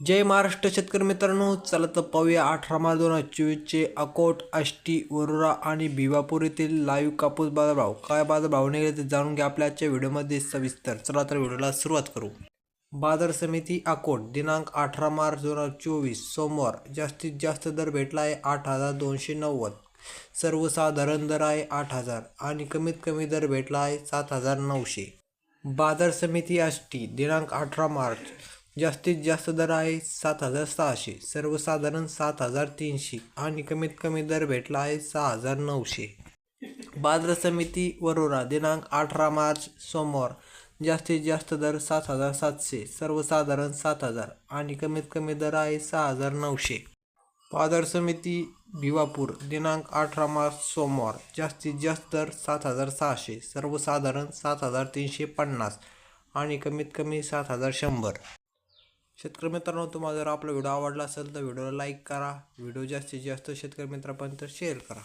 जय महाराष्ट्र शेतकरी मित्रांनो चला तर पाहूया अठरा मार्च दोन हजार चोवीसचे अकोट आष्टी वरोरा आणि भिवापूर येथील लाईव्ह कापूस बाजारभाव. काय बाजारभाव निघाले ते जाणून घ्या आपल्या आजच्या व्हिडिओमध्ये सविस्तर. चला तर व्हिडिओला सुरुवात करू. बाजार समिती अकोट दिनांक अठरा मार्च दोन हजार चोवीस सोमवार. जास्तीत जास्त दर भेटला आहे आठ हजार दोनशे नव्वद. सर्वसाधारण दर आहे आठ हजार आणि कमीत कमी दर भेटला आहे सात हजार नऊशे. बाजार समिती आष्टी दिनांक अठरा मार्च. जास्तीत जास्त दर आहे सात हजार सहाशे. सर्वसाधारण सात हजार तीनशे आणि कमीत कमी दर भेटला आहे सहा हजार नऊशे. बाजार समिती वरोरा दिनांक अठरा मार्च सोमवार. जास्तीत जास्त दर सात हजार सातशे. सर्वसाधारण सात हजार आणि कमीत कमी दर आहे सहा हजार नऊशे. बाजार समिती भिवापूर दिनांक अठरा मार्च सोमवार. जास्तीत जास्त दर सात हजार सहाशे. सर्वसाधारण सात हजार तीनशे पन्नास आणि कमीत कमी सात हजार शंभर. शेतकरी मित्रांनो तुम्हाला जर आपला व्हिडिओ आवडला असेल तर व्हिडिओला लाईक करा. व्हिडिओ जास्तीत जास्त शेतकरी मित्रापर्यंत शेअर करा.